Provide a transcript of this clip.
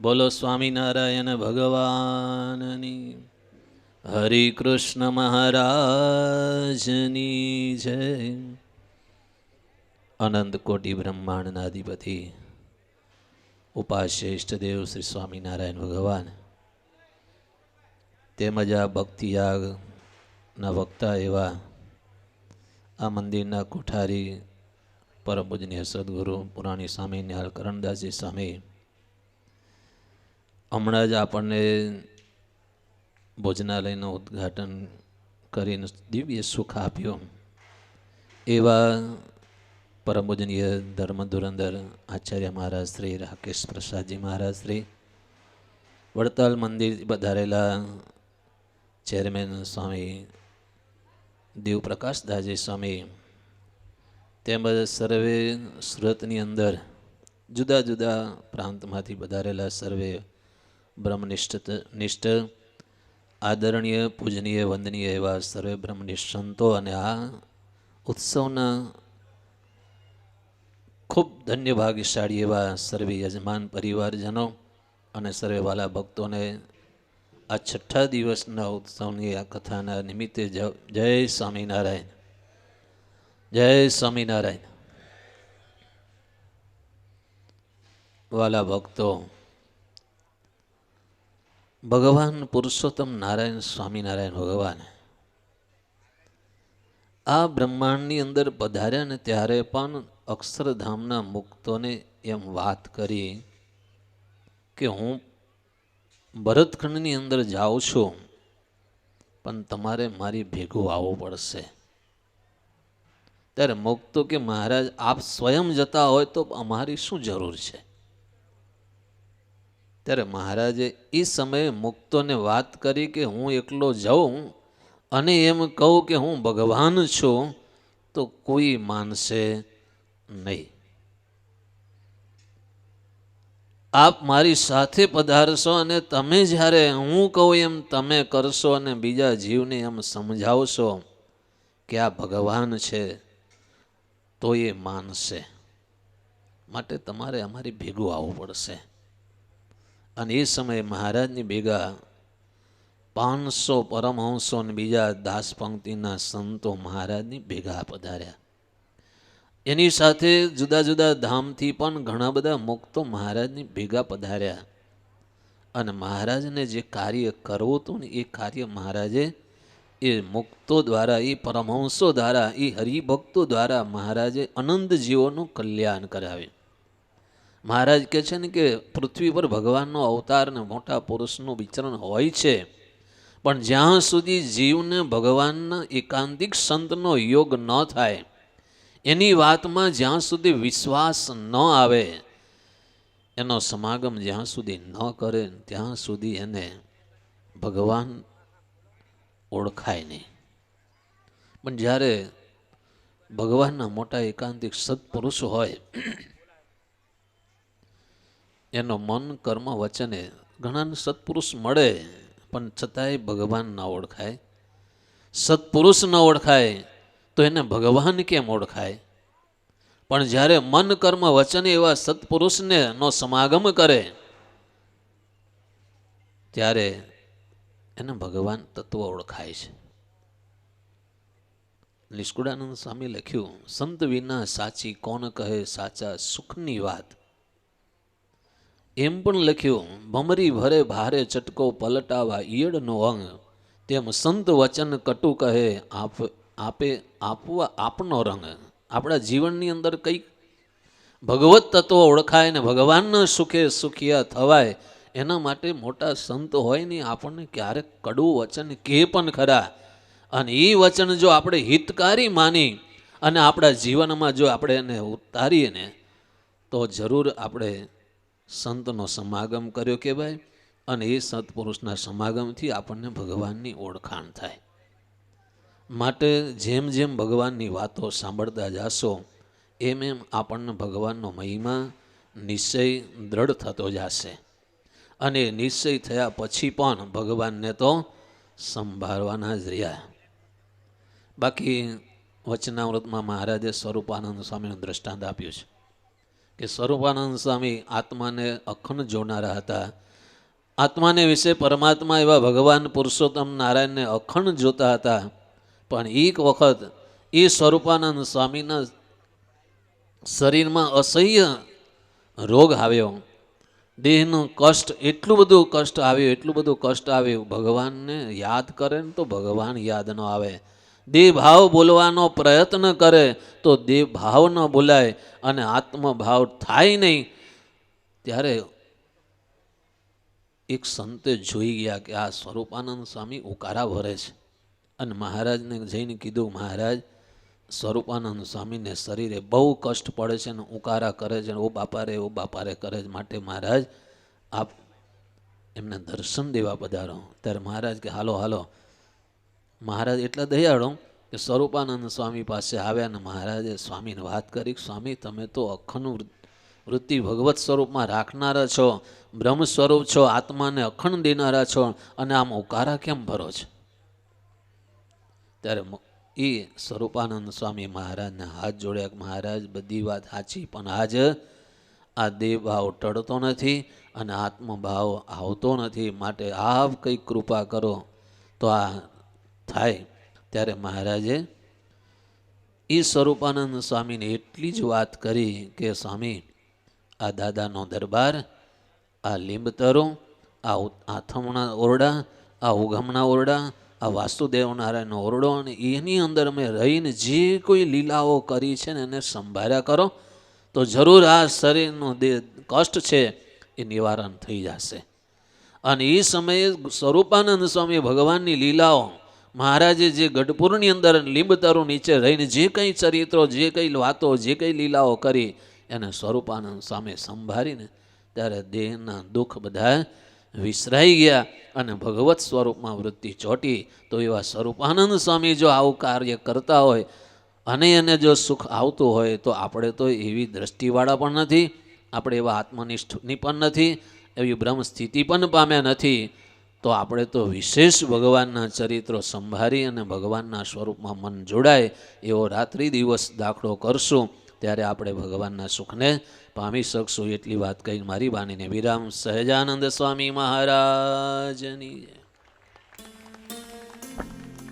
બોલો સ્વામિનારાયણ ભગવાનની. હરે કૃષ્ણ મહારાજની જય. અનંત કોટી બ્રહ્માંડના અધિપતિ, ઉપાશ્રેષ્ઠ દેવ શ્રી સ્વામિનારાયણ ભગવાન. તેમજ આ ભક્તિયાગના વક્તા એવા આ મંદિરના કોઠારી પરમ પૂજનીય સદગુરુ પુરાણી સ્વામી નિહાલ કરણદાસજી સ્વામી હમણાં જ આપણને ભોજનાલયનું ઉદ્ઘાટન કરીને દિવ્ય સુખ આપ્યું. એવા પરમ પૂજનીય આચાર્ય મહારાજ શ્રી રાકેશ પ્રસાદજી મહારાજ શ્રી, વડતાલ મંદિર વધારેલા ચેરમેન સ્વામી દેવપ્રકાશદાસજી સ્વામી, તેમજ સર્વે સુરતની અંદર જુદા જુદા પ્રાંતમાંથી વધારેલા સર્વે બ્રહ્મનિષ્ઠ નિષ્ઠ, આદરણીય, પૂજનીય, વંદનીય એવા સર્વે બ્રહ્મનિષ્ઠ સંતો અને આ ઉત્સવના ખૂબ ધન્ય ભાગ્યશાળી એવા સર્વે યજમાન પરિવારજનો અને સર્વે વાલા ભક્તોને આ છઠ્ઠા દિવસના ઉત્સવની આ કથાના નિમિત્તે જય સ્વામિનારાયણ. જય સ્વામિનારાયણ. વાલા ભક્તો ભગવાન પુરુષોત્તમ નારાયણ, સ્વામિનારાયણ ભગવાન આ બ્રહ્માંડની અંદર પધાર્યા ને ત્યારે પણ અક્ષરધામના મુક્તોને એમ વાત કરી કે હું ભરતખંડની અંદર જાઉં છું, પણ તમારે મારી ભેગું આવવું પડશે. ત્યારે મુક્તો કે મહારાજ, આપ સ્વયં જતા હોય તો અમારી શું જરૂર છે? ત્યારે મહારાજે એ સમયે મુક્તોને વાત કરી કે હું એકલો જાઉં અને એમ કહું કે હું ભગવાન છું, તો કોઈ માનશે નહીં. આપ મારી સાથે પધારશો અને તમે જ્યારે હું કહું એમ તમે કરશો અને બીજા જીવને એમ સમજાવશો કે આ ભગવાન છે, તો એ માનશે. માટે તમારે અમારી ભેગું આવવું પડશે. અને એ સમયે મહારાજની ભેગા પાંચસો પરમહંસો અને બીજા દાસ પંક્તિના સંતો મહારાજની ભેગા પધાર્યા. એની સાથે જુદા જુદા ધામથી પણ ઘણા બધા મુક્તો મહારાજની ભેગા પધાર્યા. અને મહારાજને જે કાર્ય કરવું હતું ને એ કાર્ય મહારાજે એ મુક્તો દ્વારા, એ પરમહંસો દ્વારા, એ હરિભક્તો દ્વારા મહારાજે અનંત જીવોનું કલ્યાણ કરાવ્યું. મહારાજ કહે છે ને કે પૃથ્વી પર ભગવાનનો અવતાર ને મોટા પુરુષનું વિચરણ હોય છે. પણ જ્યાં સુધી જીવને ભગવાનના એકાંતિક સંતનો યોગ ન થાય, એની વાતમાં જ્યાં સુધી વિશ્વાસ ન આવે, એનો સમાગમ જ્યાં સુધી ન કરે, ત્યાં સુધી એને ભગવાન ઓળખાય નહીં. પણ જ્યારે ભગવાનના મોટા એકાંતિક સત્પુરુષ હોય એનો મન, કર્મ, વચને ઘણાને સત્પુરુષ મળે, પણ છતાંય ભગવાન ના ઓળખાય. સત્પુરુષ ન ઓળખાય, તો એને ભગવાન કેમ ઓળખાય? પણ જ્યારે મન, કર્મ, વચન એવા સત્પુરુષને નો સમાગમ કરે, ત્યારે એને ભગવાન તત્વ ઓળખાય છે. નિષ્કુળાનંદ સ્વામી લખ્યું, સંત વિના સાચી કોણ કહે સાચા સુખની વાત? એમ પણ લખ્યું ભમરી ભરે ભારે ચટકો પલટાવા ઈયળનો અંગ. તેમ સંત વચન કટુ કહે, આપ, આપે, આપવા આપનો રંગ. આપણા જીવનની અંદર કંઈક ભગવત તત્વ ઓળખાય ને ભગવાનના સુખે સુખિયા થવાય, એના માટે મોટા સંત હોય ને આપણને ક્યારેક કડવું વચન કે પણ ખરા. અને એ વચન જો આપણે હિતકારી માની અને આપણા જીવનમાં જો આપણે એને ઉતારીએ ને, તો જરૂર આપણે સંતનો સમાગમ કર્યો કહેવાય અને એ સત્પુરુષના સમાગમથી આપણને ભગવાનની ઓળખાણ થાય. માટે જેમ જેમ ભગવાનની વાતો સાંભળતા જાશો, એમ એમ આપણને ભગવાનનો મહિમા નિશ્ચય દ્રઢ થતો જશે અને નિશ્ચય થયા પછી પણ ભગવાનને તો સંભાળવાના જ રહ્યા. બાકી વચનામૃતમાં મહારાજે સ્વરૂપાનંદ સ્વામીનું દ્રષ્ટાંત આપ્યું છે. કે સ્વરૂપાનંદ સ્વામી આત્માને અખંડ જોનારા હતા. આત્માને વિશે પરમાત્મા એવા ભગવાન પુરુષોત્તમ નારાયણને અખંડ જોતા હતા. પણ એક વખત એ સ્વરૂપાનંદ સ્વામીના શરીરમાં અસહ્ય રોગ આવ્યો. દેહનું કષ્ટ, એટલું બધું કષ્ટ આવ્યું, એટલું બધું કષ્ટ આવ્યું. ભગવાનને યાદ કરે ને તો ભગવાન યાદ ન આવે. દેહ ભાવ બોલવાનો પ્રયત્ન કરે તો દેભાવ ન બોલાય અને આત્મભાવ થાય નહીં. ત્યારે એક સંતે જોઈ ગયા કે આ સ્વરૂપાનંદ સ્વામી ઉકારા ભરે છે. અને મહારાજને જઈને કીધું, મહારાજ, સ્વરૂપાનંદ સ્વામીને શરીરે બહુ કષ્ટ પડે છે અને ઉકારા કરે છે ઓ બાપા રે ઓ બાપા રે કરે છે માટે મહારાજ, આપ એમને દર્શન દેવા પધારો. ત્યારે મહારાજ કે, હાલો હાલો મહારાજ એટલા દયાળો કે સ્વરૂપાનંદ સ્વામી પાસે આવ્યા અને મહારાજે સ્વામીને વાત કરી, સ્વામી, તમે તો અખંડ વૃત્તિ ભગવત સ્વરૂપમાં રાખનારા છો, બ્રહ્મ સ્વરૂપ છો, આત્માને અખંડ દેનારા છો અને આમ ઉકારા કેમ ભરો છો? ત્યારે એ સ્વરૂપાનંદ સ્વામી મહારાજને હાથ જોડ્યા મહારાજ, બધી વાત સાચી, પણ આજ આ દેવભાવ ટળતો નથી અને આત્મભાવ આવતો નથી, માટે આપ કંઈક કૃપા કરો. તો આ થાય ત્યારે મહારાજે એ સ્વરૂપાનંદ સ્વામીને એટલી જ વાત કરી કે, સ્વામી, આ દાદાનો દરબાર, આ લીંબતરો, આ આથમણા ઓરડા, આ ઉઘમણા ઓરડા, આ વાસુદેવ નારાયણનો ઓરડો અને એની અંદર અમે રહીને જે કોઈ લીલાઓ કરી છે ને એને સંભાળ્યા કરો, તો જરૂર આ શરીરનો દે, કષ્ટ છે એ નિવારણ થઈ જશે. અને એ સમયે સ્વરૂપાનંદ સ્વામી ભગવાનની લીલાઓ મહારાજે જે ગઢપુરની અંદર લીંબતરુ નીચે રહીને જે કંઈ ચરિત્રો, જે કંઈ વાતો, જે કંઈ લીલાઓ કરી, એને સ્વરૂપાનંદ સામે સંભાળીને ત્યારે દેહના દુઃખ બધા વિસરાઈ ગયા અને ભગવત સ્વરૂપમાં વૃત્તિ ચોટી. તો એવા સ્વરૂપાનંદ સ્વામી જો આવું કાર્ય કરતા હોય અને એને જો સુખ આવતું હોય, તો આપણે તો એવી દ્રષ્ટિવાળા પણ નથી, આપણે એવા આત્મનિષ્ઠની પણ નથી, એવી બ્રહ્મ સ્થિતિ પણ પામ્યા નથી. તો આપણે તો વિશેષ ભગવાનના ચરિત્રો સંભાળી અને ભગવાનના સ્વરૂપમાં મન જોડાય એવો રાત્રિ દિવસ દાખલો કરશું, ત્યારે આપણે ભગવાનના સુખને પામી શકશું એટલી વાત કહીને મારી વાણીને વિરામ સહજાનંદ સ્વામી મહારાજની.